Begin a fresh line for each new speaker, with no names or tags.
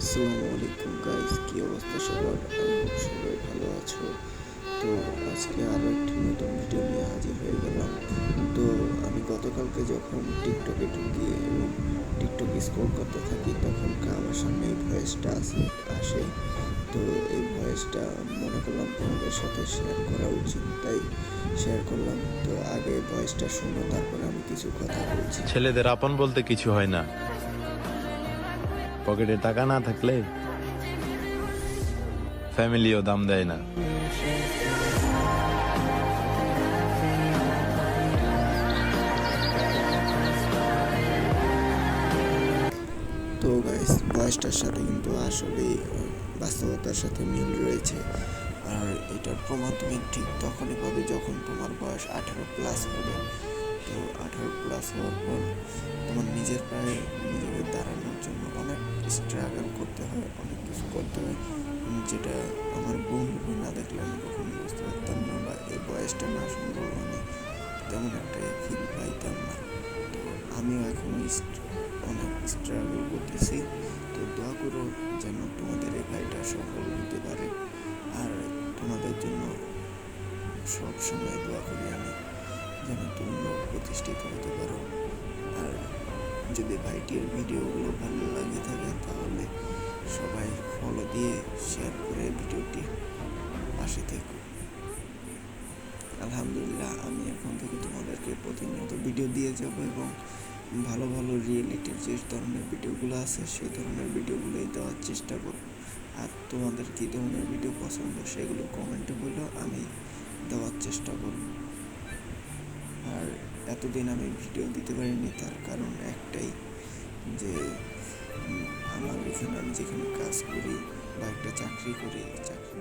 আসসালামু আলাইকুম গাইস কি অবস্থা সবার? সবাই ভালো আছো। তো আজকে আরও একটি নতুন ভিডিও নিয়ে হাজির হয়ে গেলাম। তো আমি গতকালকে যখন টিকটকে ঢুকি এবং টিকটক স্ক্রল করতে থাকি তখন আমার সামনে এই ভয়েসটা আসে আসে। তো এই ভয়েসটা মনে করলাম তোমাদের সাথে শেয়ার করা উচিত, তাই শেয়ার করলাম। তো আগে ভয়েসটা শুনো, তারপরে আমি কিছু কথা বলছি।
ছেলেদের আপন বলতে কিছু হয় না। পকেটে টাকা না থাকলে ফ্যামিলিও দাম দেয় না।
তো গাইস ভয়েসটার সাথে কিন্তু আসলে বাস্তবতার সাথে মিল রয়েছে। আর এটার প্রমাণ তুমি ঠিক তখনই পাবে যখন তোমার বয়স আঠারো প্লাস হবে। তো আঠারো প্লাস হওয়ার পর তোমার নিজের জন্য অনেক স্ট্রাগল করতে হয়, অনেক কিছু করতে হয়। যেটা আমার বন্ধু না দেখলে আমি কখনো বুঝতে পারতাম না বা এই বয়সটা না সুন্দর মানে তেমন একটা ফিল পাইতাম না। তো আমিও এখন অনেক স্ট্রাগল করতেছি। তো দোয়া করো যেন তোমাদের এই ভাইটা সফল হতে পারে। আর তোমাদের জন্য সব সময় দোয়া করি আমি, যেন তোমরা প্রতিষ্ঠিত হতে পারো। যদি ভাইটির ভিডিওগুলো ভালো লাগে থাকে তাহলে সবাই ফলো দিয়ে শেয়ার করে ভিডিওটি পাশে থেকো। আলহামদুলিল্লাহ, আমি এখন থেকে তোমাদেরকে প্রতিনিয়ত ভিডিও দিয়ে যাব এবং ভালো ভালো রিয়েলিটির যে ধরনের ভিডিওগুলো আছে সেই ধরনের ভিডিওগুলোই দেওয়ার চেষ্টা করব। আর তোমাদের কী ধরনের ভিডিও পছন্দ সেগুলো কমেন্টে বললেও আমি দেওয়ার চেষ্টা করব। এতদিন আমি ভিডিও দিতে পারিনি, তার কারণ একটাই যে আমার এখানে আমি যেখানে কাজ করি বা একটা চাকরি করি, চাকরি